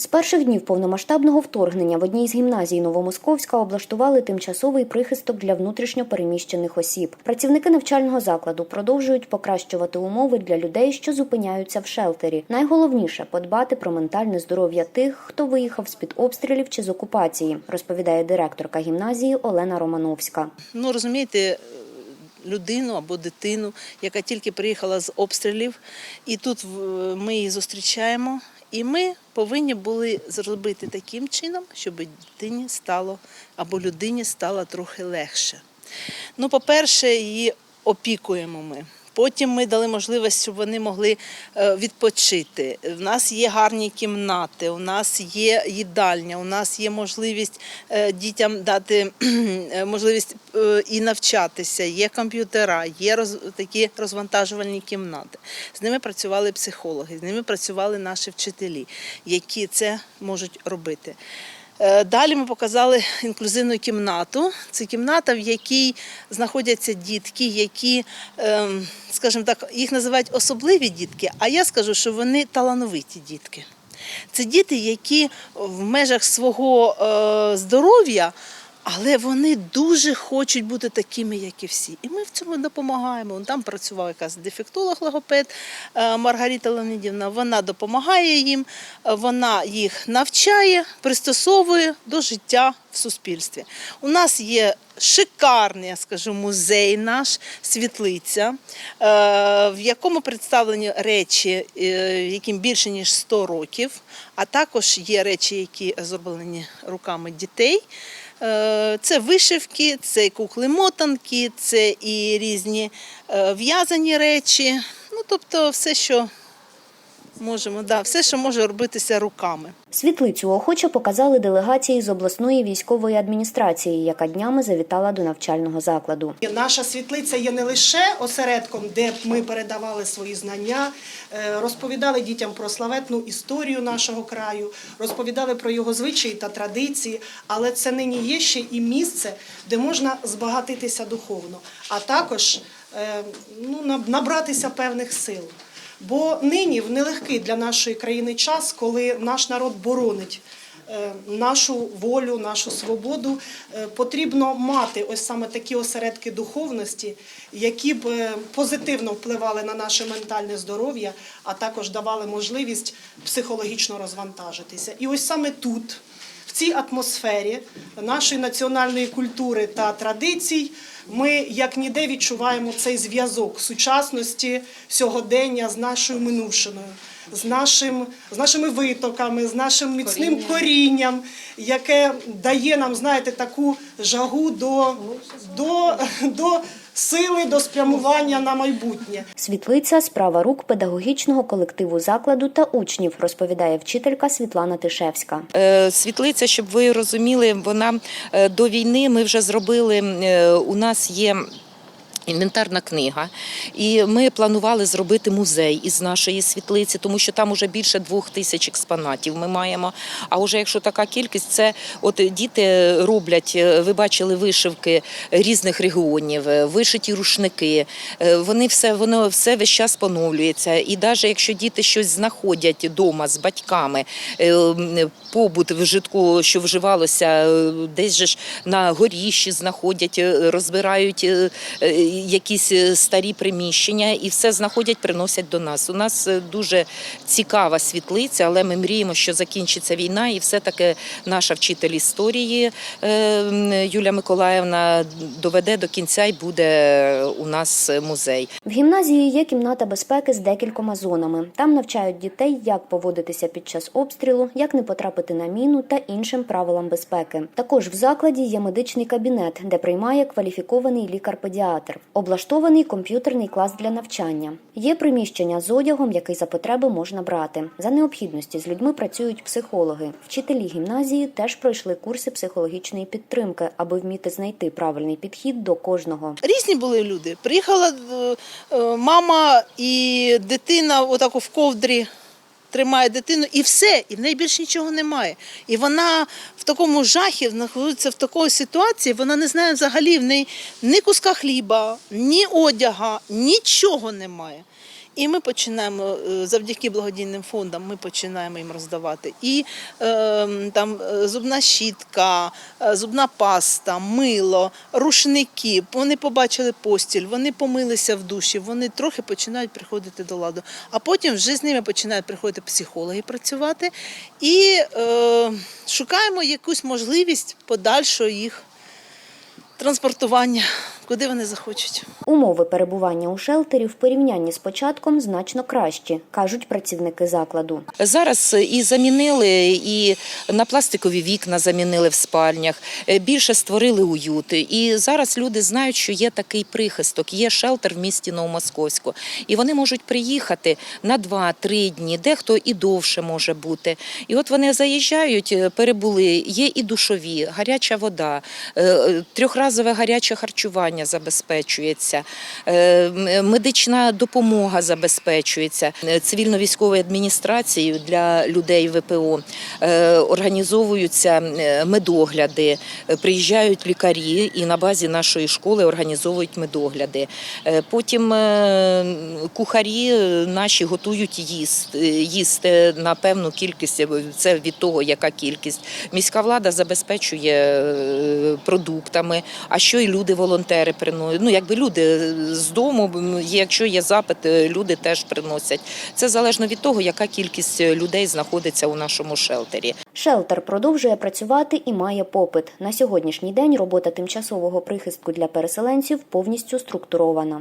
З перших днів повномасштабного вторгнення в одній з гімназій Новомосковська облаштували тимчасовий прихисток для внутрішньо переміщених осіб. Працівники навчального закладу продовжують покращувати умови для людей, що зупиняються в шелтері. Найголовніше подбати про ментальне здоров'я тих, хто виїхав з під обстрілів чи з окупації, розповідає директорка гімназії Олена Романовська. Ну розумієте, людину або дитину, яка тільки приїхала з обстрілів, і тут ми її зустрічаємо. І ми повинні були зробити таким чином, щоб дитині стало або людині стало трохи легше. Ну, по-перше, її опікуємо ми. Потім ми дали можливість, щоб вони могли е, відпочити. У нас є гарні кімнати, у нас є їдальня, у нас є можливість е, дітям дати е, можливість і навчатися, є комп'ютера, є роз, такі розвантажувальні кімнати. З ними працювали психологи, з ними працювали наші вчителі, які це можуть робити. Е, Далі ми показали інклюзивну кімнату. Це кімната, в якій знаходяться дітки, які, ем, скажімо так, їх називають особливі дітки, а я скажу, що вони талановиті дітки. Це діти, які в межах свого е, здоров'я, але вони дуже хочуть бути такими, як і всі. І ми в цьому допомагаємо. Там працювала якась дефектолог логопед е, Маргарита Леонідівна. Вона допомагає їм, вона їх навчає, пристосовує до життя в суспільстві. У нас є шикарний, я скажу, музей наш, світлиця, е, в якому представлені речі, е, яким більше ніж 100 років, а також є речі, які зроблені руками дітей. Е, Це вишивки, це кукли-мотанки, це і різні е, в'язані речі. Ну, тобто все, що можемо, да, все, що може робитися руками. Світлицю охоче показали делегації з обласної військової адміністрації, яка днями завітала до навчального закладу. Наша світлиця є не лише осередком, де ми передавали свої знання, е, розповідали дітям про славетну історію нашого краю, розповідали про його звичаї та традиції, але це нині є ще і місце, де можна збагатитися духовно, а також е, ну, набратися певних сил. Бо нині в нелегкий для нашої країни час, коли наш народ боронить е, нашу волю, нашу свободу, е, потрібно мати ось саме такі осередки духовності, які б е, позитивно впливали на наше ментальне здоров'я, а також давали можливість психологічно розвантажитися. І ось саме тут. В цій атмосфері нашої національної культури та традицій ми як ніде відчуваємо цей зв'язок сучасності сьогодення з нашою минувшиною, з, нашим, з нашими витоками, з нашим міцним корінням, яке дає нам, знаєте, таку жагу до, до, до сили, до спрямування на майбутнє. Світлиця справа рук педагогічного колективу закладу та учнів, розповідає вчителька Світлана Тишевська. Е, Світлиця, щоб ви розуміли, вона е, до війни ми вже зробили. е, У нас є. Інвентарна книга, і ми планували зробити музей із нашої світлиці, тому що там вже більше двох тисяч експонатів ми маємо. А вже якщо така кількість, це от діти роблять. е, Ви бачили вишивки різних регіонів, е, вишиті рушники. е, Вони все воно все весь час поновлюється. І навіть якщо діти щось знаходять вдома з батьками, побут в житку, що вживалося, десь же ж на горіщі знаходять, розбирають якісь е, старі приміщення і все знаходять, приносять до нас. У нас е, дуже цікава світлиця, але ми мріємо, що закінчиться війна, і все-таки наша вчитель історії е, м, Юлія Миколаївна доведе до кінця і буде у нас музей. В гімназії є кімната безпеки з декількома зонами. Там навчають дітей, як поводитися під час обстрілу, як не потрапити на міну та іншим правилам безпеки. Також в закладі є медичний кабінет, де приймає кваліфікований лікар-педіатр. Облаштований комп'ютерний клас для навчання. Є приміщення з одягом, який за потреби можна брати. За необхідності з людьми працюють психологи. Вчителі гімназії теж пройшли курси психологічної підтримки, аби вміти знайти правильний підхід до кожного. Різні були люди. Приїхала е, е, мама і дитина отак в ковдрі тримає дитину, і все, і в неї більше нічого немає. І вона в такому жахі знаходиться в такій ситуації, вона не знає взагалі в неї ні куска хліба, ні одяга, нічого немає. І ми починаємо е, завдяки благодійним фондам. Ми починаємо їм роздавати і е, там е, зубна щітка, е, зубна паста, мило, рушники. Вони побачили постіль, вони помилися в душі, вони трохи починають приходити до ладу. А потім вже з ними починають приходити психологи працювати і е, шукаємо якусь можливість подальшого їх транспортування, куди вони захочуть. Умови перебування у шелтері в порівнянні з початком значно кращі, кажуть працівники закладу. Зараз і замінили, і на пластикові вікна замінили в спальнях, е, більше створили уют. І зараз люди знають, що є такий прихисток, є шелтер в місті Новомосковську. І вони можуть приїхати на 2-3 дні, дехто і довше може бути. І от вони заїжджають, е, перебули, є і душові, гаряча вода, е, е, трьохразове гаряче харчування забезпечується, е, медична допомога забезпечується. Е, Цивільно-військовою адміністрацією для людей ВПО е, організовуються медогляди, приїжджають лікарі і на базі нашої школи організовують медогляди. Потім кухарі наші готують їсти, їсти на певну кількість, це від того, яка кількість. Міська влада забезпечує продуктами, а що і люди, волонтери приносять. Ну, якби люди з дому, якщо є запит, е, люди теж приносять. Це залежно від того, яка кількість людей знаходиться у нашому шелтері. Шелтер продовжує працювати і має попит. На сьогоднішній день робота тимчасового прихистку для переселенців повністю структурована.